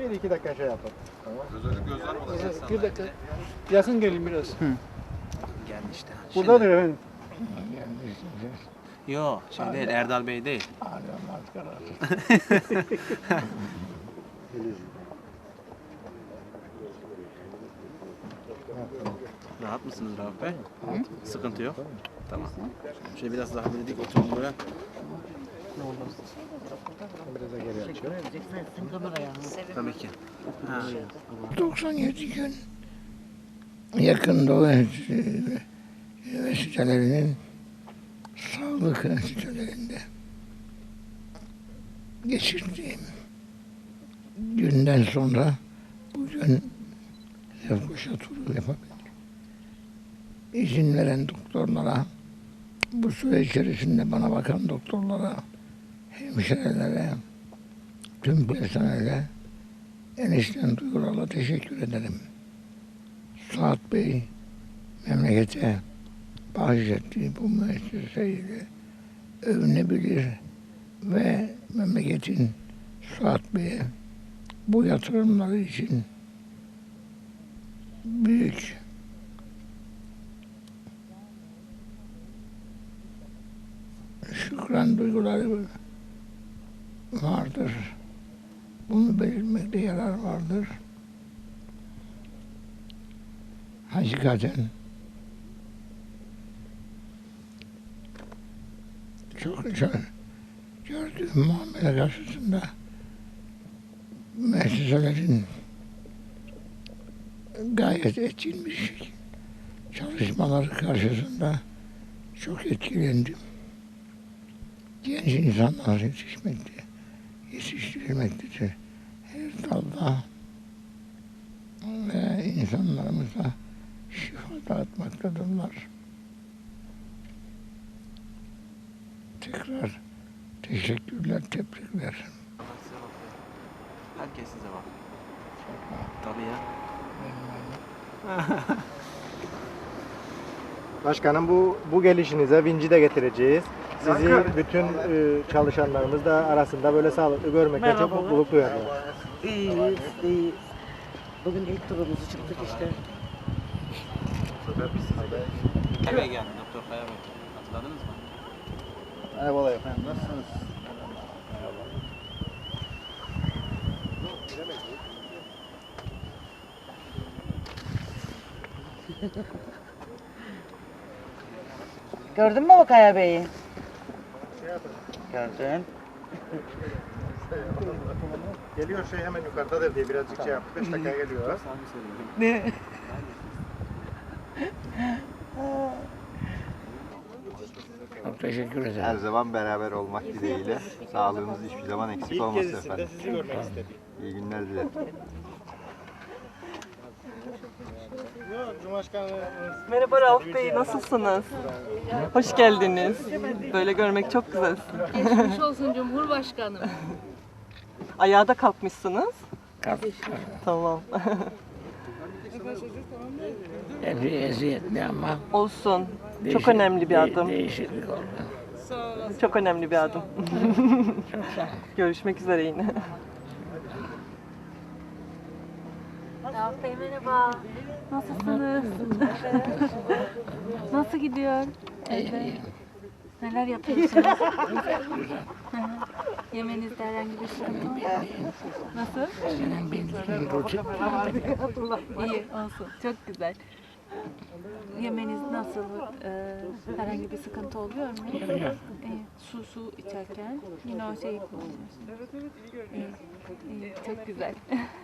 Bir iki dakika şey yapalım. Tamam. Bir dakika. Yakın gelin biraz. Geldi işte. Buradadır efendim. Yok şey değil Erdal Bey değil. Rahat mısınız Rauf Bey? Sıkıntı yok. Tamam. Şöyle biraz daha böyle dik oturun böyle. Biraz da geri açıyor. Tabii ki. Ha. 97 gün yakın doğu üniversitelerinin sağlık enstitülerinde geçirdiğim günden sonra bugün Lefkoşa turu yapabildim. İzin veren doktorlara, bu süre içerisinde bana bakan doktorlara, hemşirelere, tüm personele enişten duygularla teşekkür ederim. Suat Bey memlekete bahşettiği bu müesseseyle övünebilir ve memleketin Suat Bey'e bu yatırımları için büyük şükran duyguları vardır. Bunu belirtmekte yarar vardır. Hakikaten çok çok gördüğüm muamele karşısında müesseselerin gayet etkinmiş çalışmaları karşısında çok etkilendim. Genç insanlar yetişmekte, yetiştirilmektedir. Ve insanlarımıza şifa dağıtmaktadırlar. Tekrar teşekkürler, tebrikler. Herkes size bak. Tabii ya. Başkanım bu bu gelişinize vinci de getireceğiz. Sizi bütün e, çalışanlarımız da arasında böyle sağlıklı görmekten çok Merhaba. mutluluk duyarlar. İyiyiz, iyiyiz. Bugün ilk turumuzu çıktık işte. Kime geldi Doktor Kaya Bey? Hatırladınız mı? Eyvallah efendim. Nasılsınız? Gördün mü o Kaya Bey'i? Gördün. Geliyor şey hemen yukarıdadır diye birazcık şey yaptık. 5 dakikaya geliyor. Ne? Çok teşekkür ederim. Her zaman beraber olmak dileğiyle. Sağlığınız hiçbir zaman eksik İlk olmasın gezisinde efendim. sizi görmek istedik. İyi günler dilerim. Yok, Cumhurbaşkanımız Merhaba Rauf Bey, nasılsınız? Hoş geldiniz. Böyle görmek çok güzel. Geçmiş olsun Cumhurbaşkanım. Ayağa da kalkmışsınız. Kalk. Tamam. Epey eziyetli ama Olsun. Çok değişik- önemli bir de- adım. değişiklik oldu. Çok önemli bir adım. Görüşmek üzere yine. Rauf Bey merhaba. Nasılsınız? Nasıl gidiyor? Evet. Neler yapıyorsunuz? Yemenizde herhangi bir sıkıntı mı? Nasıl? İyi olsun. Çok güzel. Yemeniz nasıl? Ee, herhangi bir sıkıntı oluyor mu? İyi. Su su içerken yine o şeyi kullanıyorsunuz. İyi. İyi. Çok güzel.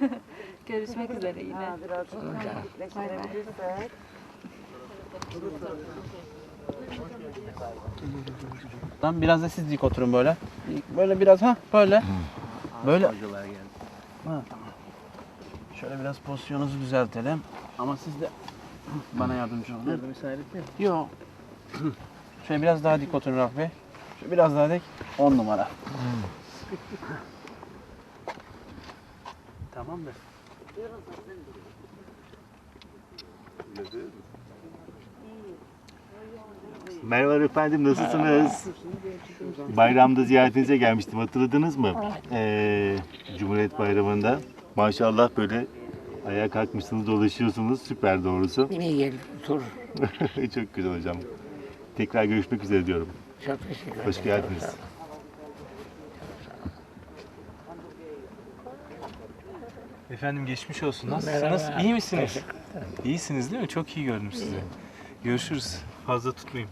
Görüşmek üzere yine. Bay bay. Tamam biraz da siz dik oturun böyle. Böyle biraz ha böyle. Böyle. Hocalar geldi. Ha, tamam. Şöyle biraz pozisyonunuzu düzeltelim. Ama siz de bana yardımcı olun. Nerede müsait Yok. Şöyle biraz daha dik oturun Rafi Bey. Şöyle biraz daha dik. 10 numara. Tamamdır. Merhaba efendim nasılsınız? Bayramda ziyaretinize gelmiştim hatırladınız mı? Ee, Cumhuriyet Bayramı'nda. Maşallah böyle ayağa kalkmışsınız, dolaşıyorsunuz. Süper doğrusu. Yine gel otur. Çok güzel hocam. Tekrar görüşmek üzere diyorum. Çok teşekkür ederim. Hoş geldiniz. Efendim geçmiş olsun. Nasılsınız? İyi misiniz? İyisiniz değil mi? Çok iyi gördüm sizi. Görüşürüz. Fazla tutmayayım.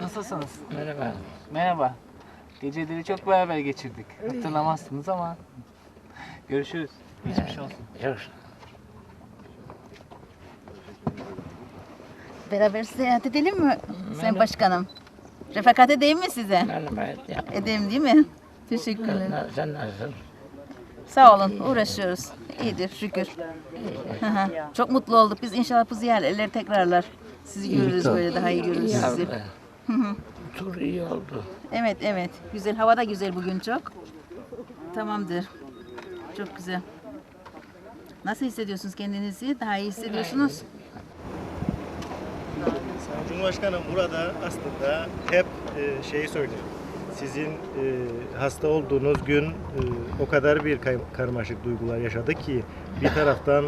Nasılsınız? Merhaba. Merhaba. Geceleri çok beraber geçirdik. Hatırlamazsınız ama. Görüşürüz. Geçmiş olsun. Çok Beraber seyahat edelim mi Sayın Başkanım? Refakat edeyim mi size? merhaba. Ya, Edeyim değil mi? Teşekkürler. na- sen nasılsın? Sağ olun, uğraşıyoruz. İyidir şükür. Hı hı. Çok mutlu olduk. Biz inşallah bu ziyaretleri tekrarlar. Sizi görürüz böyle daha iyi görürüz sizi. oldu. Tur iyi oldu. Evet evet. Güzel. Hava da güzel bugün çok. Tamamdır. Çok güzel. Nasıl hissediyorsunuz kendinizi? Daha iyi hissediyorsunuz? Cumhurbaşkanım burada aslında hep e, şeyi söylüyor. Sizin e, hasta olduğunuz gün e, o kadar bir karmaşık duygular yaşadık ki bir taraftan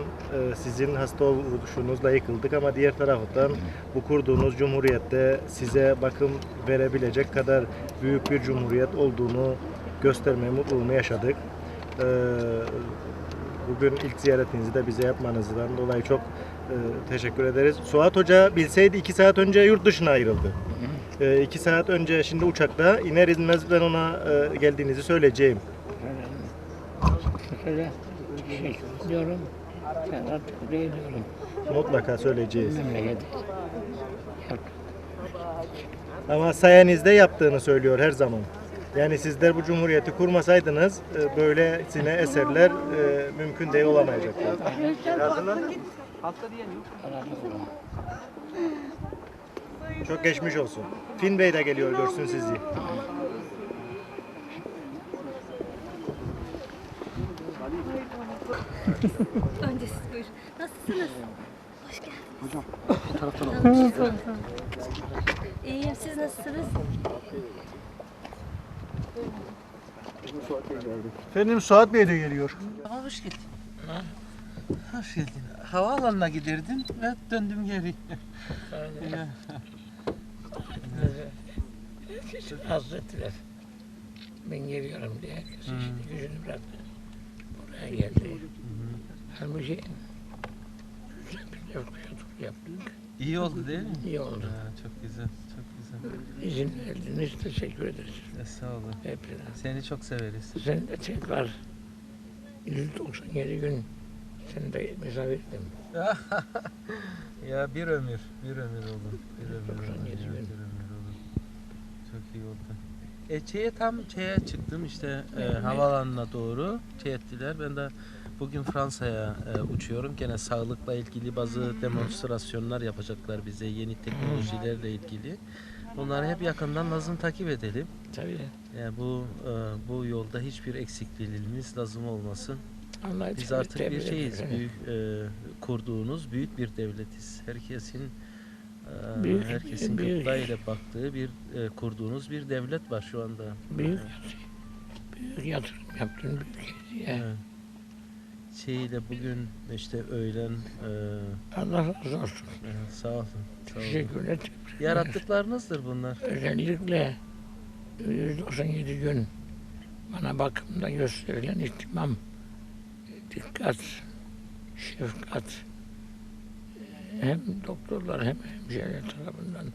sizin hasta oluşunuzla yıkıldık ama diğer taraftan bu kurduğunuz cumhuriyette size bakım verebilecek kadar büyük bir cumhuriyet olduğunu gösterme mutluluğunu yaşadık. E, bugün ilk ziyaretinizi de bize yapmanızdan dolayı çok e, teşekkür ederiz. Suat Hoca bilseydi iki saat önce yurt dışına ayrıldı. E, iki saat önce şimdi uçakta iner inmez ben ona e, geldiğinizi söyleyeceğim. Şöyle. Sana teşekkür ediyorum. Mutlaka söyleyeceğiz. Memleket. Ama sayenizde yaptığını söylüyor her zaman. Yani sizler bu cumhuriyeti kurmasaydınız e, böylesine eserler e, mümkün değil olamayacaktı. Çok geçmiş olsun. Fin Bey de geliyor görsün sizi. Önce siz buyurun. Nasılsınız? Hoş geldiniz. Hocam bu taraftan. İyiyim. Siz nasılsınız? Efendim Suat Bey de geliyor. Ama hoş geldin. Hoş geldin. Havaalanına giderdim ve döndüm geri. Hazretler. Ben geliyorum diye herkes işini gücünü bıraktı. Buraya geldi. Halbuki güzel bir yaptık. İyi oldu değil mi? İyi oldu. Ha, çok güzel. İzin verdiniz. Teşekkür ederiz. E, sağ olun. Hepine. Seni çok severiz. Sen de tekrar 197 gün seni de misafirdim. ya bir ömür, bir ömür oldu. Bir ömür oldu. 97 ya. Bir ömür oldu. Çok iyi oldu. E, şeye tam şeye çıktım işte e, havaalanına doğru şey ettiler. Ben de bugün Fransa'ya e, uçuyorum. Gene sağlıkla ilgili bazı demonstrasyonlar yapacaklar bize yeni teknolojilerle ilgili. Onları hep yakından lazım takip edelim. Tabii. Yani bu e, bu yolda hiçbir eksikliğimiz lazım olmasın. Allah'a Biz tebrik- artık bir şeyiz. ederim. Büyük e, kurduğunuz büyük bir devletiz. Herkesin e, Büyük- herkesin büyük. gıptayla baktığı bir e, kurduğunuz bir devlet var şu anda. Büyük, büyük yatırım yaptın büyük hediye. Evet. Şeyle bugün işte öğlen e, Allah razı olsun. e, sağ olun. Sağ olun. Teşekkürler. tebrikler. Yarattıklarınızdır bunlar. Özellikle 197 gün bana bakımda gösterilen ihtimam, dikkat, şefkat hem doktorlar hem hemşireler tarafından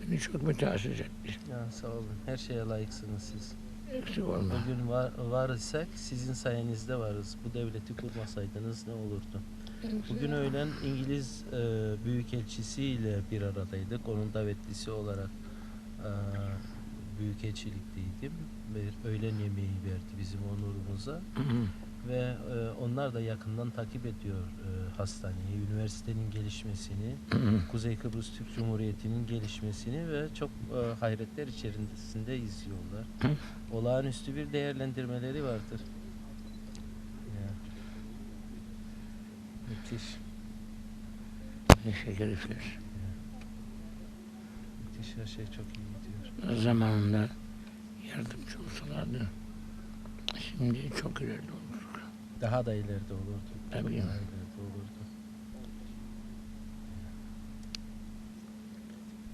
beni çok müteassir etti. Ya, sağ olun. Her şeye layıksınız siz. Eksik olma. Bugün var, var isek sizin sayenizde varız. Bu devleti kurmasaydınız ne olurdu? Bugün öğlen İngiliz e, Büyükelçisiyle bir aradaydık. Onun davetlisi olarak e, Büyükelçilikteydim. Ve öğlen yemeği verdi bizim onurumuza. Ve e, onlar da yakından takip ediyor e, hastaneyi, üniversitenin gelişmesini, Kuzey Kıbrıs Türk Cumhuriyeti'nin gelişmesini ve çok e, hayretler içerisinde izliyorlar. Olağanüstü bir değerlendirmeleri vardır. Ya. Müthiş, Teşekkür ederiz. müthiş her şey çok iyi gidiyor. Zamanında yardımcı olsalardı. Şimdi çok ileride olur. Daha da ileride olurdu. Tabii. Daha ileride olurdu.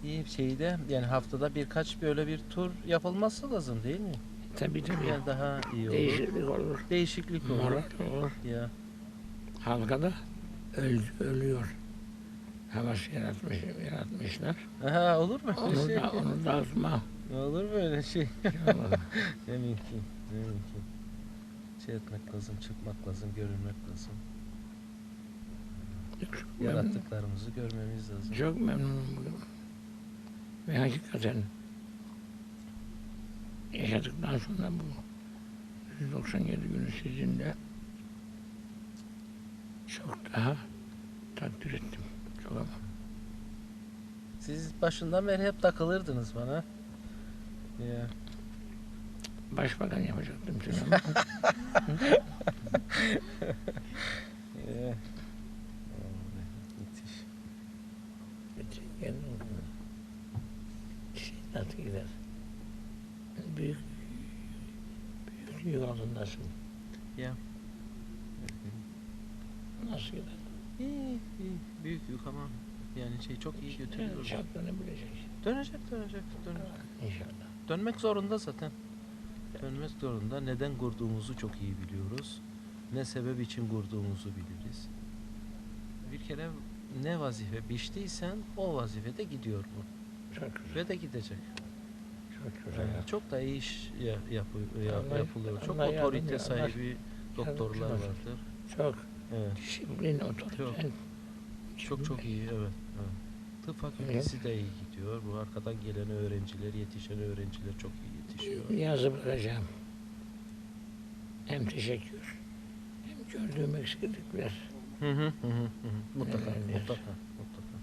İyi şeyde yani haftada birkaç böyle bir tur yapılması lazım değil mi? Tabii tabii. Yani daha iyi olur. Değişiklik olur. Değişiklik olur. Moral olur. Ya. Halkada öl, ölüyor. Havası yaratmış, yaratmışlar. Aha, olur mu Onu şey? da, onu dağıtma. Olur mu öyle şey? Ne mümkün, ne mümkün. Şey etmek lazım, çıkmak lazım, görünmek lazım. Çok memnun- Yarattıklarımızı görmemiz lazım. Çok memnunum bugün. Ve hakikaten yaşadıktan sonra bu 197 günü sizinle çok daha takdir ettim. Çok ama. Siz başından beri hep takılırdınız bana. Ya. Başbakan yapacaktım seni. Şey nasıl gider? Büyük büyük yük altındasın. Ya. Nasıl gider? İyi, iyi. Büyük yük ama yani şey çok iyi götürüyor. Çok dönebilecek. Dönecek, dönecek, dönecek. İnşallah. Dönmek zorunda zaten. Dönmek zorunda. Neden kurduğumuzu çok iyi biliyoruz. Ne sebep için kurduğumuzu biliriz. Bir kere ne vazife biçtiysen o vazifede gidiyor bu. Çok güzel. Ve de gidecek. Çok güzel. Yani çok da iyi iş ya- yapı- ya- Allah- yapılıyor. Çok Allah otorite ya, sahibi doktorlar yardımcı olsun. vardır. Çok Evet. disiplin, otorite. Çok çok iyi evet. evet. Tıp fakültesi de iyi gidiyor. Bu arkadan gelen öğrenciler, yetişen öğrenciler çok iyi. Yazı bırakacağım. Hem teşekkür hem gördüğüm eksiklikler. Hı hı hı hı. Mutlaka, mutlaka, mutlaka,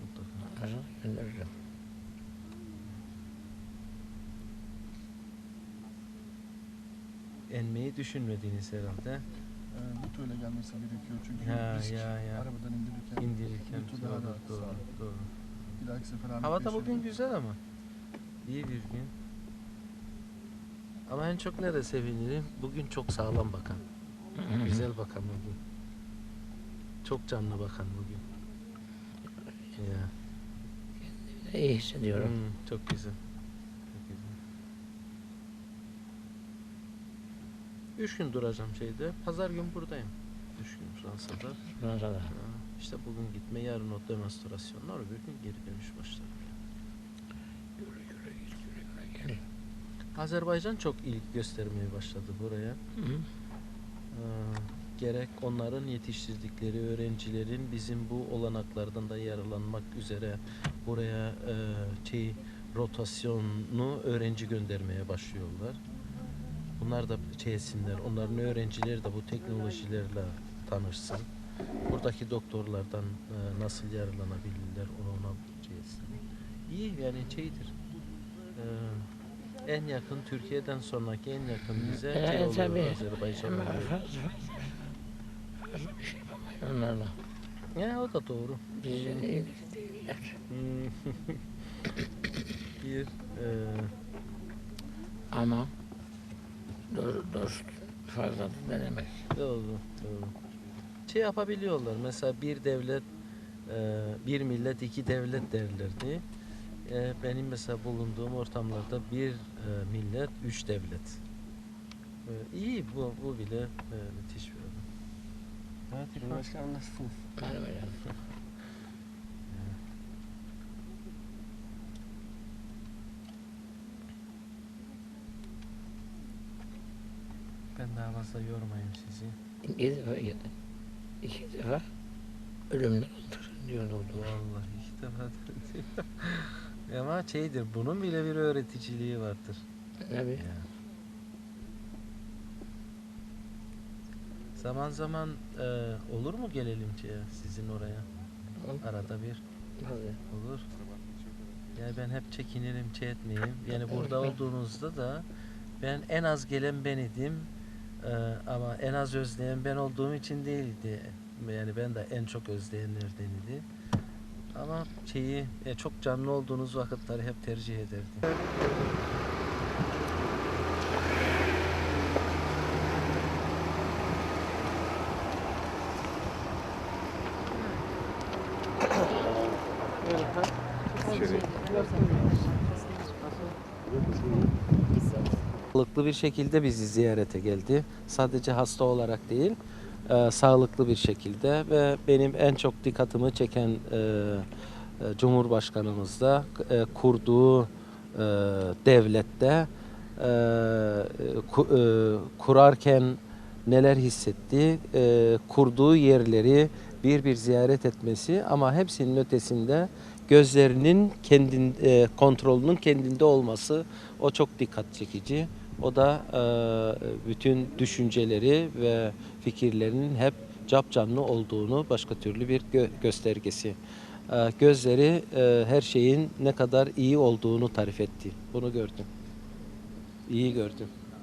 mutlaka. Sana gönderirim. Enmeyi düşünmediğiniz herhalde. bu öyle gelmesi gerekiyor çünkü Ya, risk ya, ya. arabadan indirirken İndirirken bir daha doğru, doğru, bir dahaki sefer Hava da Bey bugün güzel ama. İyi bir gün. Ama en çok nerede sevinirim? Bugün çok sağlam bakan. Güzel bakan bugün. Çok canlı bakan bugün. Ya. İyi hissediyorum. Hmm, çok güzel. Çok güzel. Üç gün duracağım şeyde. Pazar gün buradayım. Üç gün Fransa'da. Fransa'da. Ha, İşte bugün gitme, yarın o demonstrasyonlar, öbür gün geri dönüş başlar. Azerbaycan çok ilgi göstermeye başladı buraya. Hı hı. Ee, gerek onların yetiştirdikleri öğrencilerin bizim bu olanaklardan da yararlanmak üzere buraya e, şey rotasyonlu öğrenci göndermeye başlıyorlar. Bunlar da şey etsinler, onların öğrencileri de bu teknolojilerle tanışsın. Buradaki doktorlardan e, nasıl yararlanabilirler ona şey etsin. İyi yani şeydir. Ee, en yakın Türkiye'den sonraki en yakın bize Evet, şey oluyor tabii. Azerbaycan oluyor. fazla bir şey yapamayız onlarla. Ya o da doğru. Değiller. Hmm. bir e, Ama dost, dost fazla da denemez. doğru, doğru. Şey yapabiliyorlar. Mesela bir devlet, e, bir millet, iki devlet derlerdi. E, benim mesela bulunduğum ortamlarda bir e, millet, üç devlet. E, iyi bu, bu bile e, müthiş bir adam. Evet, Başkanım nasılsınız? Merhaba canım. Ben daha fazla yormayayım sizi. İki defa geldi. İki defa ölümden kurtarın diyor doktor. Vallahi ilk defa Ama şeydir, bunun bile bir öğreticiliği vardır. Tabii. Zaman zaman e, olur mu gelelim şeye, sizin oraya? Arada bir Tabii. olur. Yani ben hep çekinirim, şey etmeyeyim. Yani burada olduğunuzda da ben en az gelen ben idim. E, ama en az özleyen ben olduğum için değildi. Yani ben de en çok özleyenlerden idi. Ama şeyi e, çok canlı olduğunuz vakitleri hep tercih ederdim. Evet. Sağlıklı bir şekilde bizi ziyarete geldi. Sadece hasta olarak değil, e, sağlıklı bir şekilde ve benim en çok dikkatimi çeken e, e, Cumhurbaşkanımız da e, kurduğu e, devlette e, ku- e, kurarken neler hissetti, e, kurduğu yerleri bir bir ziyaret etmesi ama hepsinin ötesinde gözlerinin kendin e, kontrolünün kendinde olması o çok dikkat çekici. O da e, bütün düşünceleri ve fikirlerinin hep cap canlı olduğunu başka türlü bir gö- göstergesi. E, gözleri e, her şeyin ne kadar iyi olduğunu tarif etti. Bunu gördüm. İyi gördüm.